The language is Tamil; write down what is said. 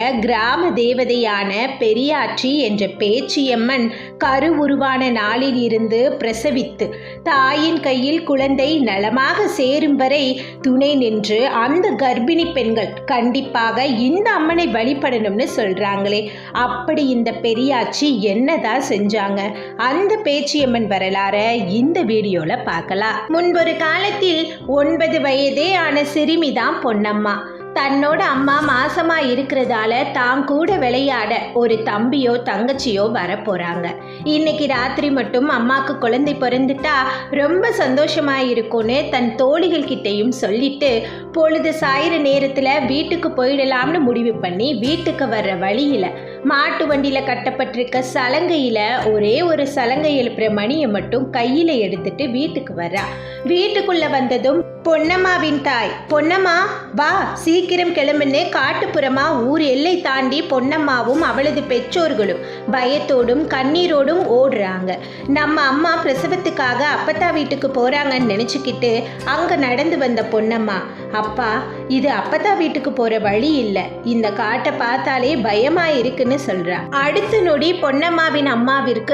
கிராம தேவதையான பெரியாச்சி என்ற பேச்சியம்மன் கரு உருவான நாளில் இருந்து பிரசவித்து தாயின் கையில் குழந்தை நலமாக சேரும் வரை துணை நின்று அந்த கர்ப்பிணி பெண்கள் கண்டிப்பாக இந்த அம்மனை வழிபடணும்னு சொல்றாங்களே. அப்படி இந்த பெரியாச்சி என்னதான் செஞ்சாங்க? அந்த பேச்சியம்மன் வரலாற இந்த வீடியோல பார்க்கலாம். முன்பொரு காலத்தில் ஒன்பது வயதே ஆன சிறுமி தான் பொன்னம்மா. தன்னோட அம்மா மாசமா இருக்கிறதால தான் கூட விளையாட ஒரு தம்பியோ தங்கச்சியோ வரப்போறாங்க. இன்னைக்கு ராத்திரி மட்டும் அம்மாக்கு குழந்தை பிறந்துட்டா ரொம்ப சந்தோஷமா இருக்கும்னு தன் தோழிகள் கிட்டையும் சொல்லிட்டு பொழுது சாயிற நேரத்துல வீட்டுக்கு போயிடலாம்னு முடிவு பண்ணி வீட்டுக்கு வர்ற வழியில மாட்டு வண்டியில் கட்டப்பட்டிருக்க சலங்கையில் ஒரே ஒரு சலங்கை எழுப்புற மணியை மட்டும் கையில் எடுத்துட்டு வீட்டுக்கு வர்றா. வீட்டுக்குள்ள வந்ததும் பொன்னம்மாவின் தாய் பொன்னம்மா வா சீக்கிரம் கிளம்புன்னு காட்டுப்புறமா ஊர் எல்லை தாண்டி பொன்னம்மாவும் அவளது பெற்றோர்களும் பயத்தோடும் கண்ணீரோடும் ஓடுறாங்க. நம்ம அம்மா பிரசவத்துக்காக அப்பத்தா வீட்டுக்கு போறாங்கன்னு நினச்சிக்கிட்டு அங்கே நடந்து வந்த பொன்னம்மா அப்பா இது அப்பத்தா வீட்டுக்கு போற வழி இல்ல. இந்த காட்டை பார்த்தாலே பயமா இருக்குன்னு சொல்றா. அடுத்த நொடி பொன்னம்மாவின் அம்மாவிற்கு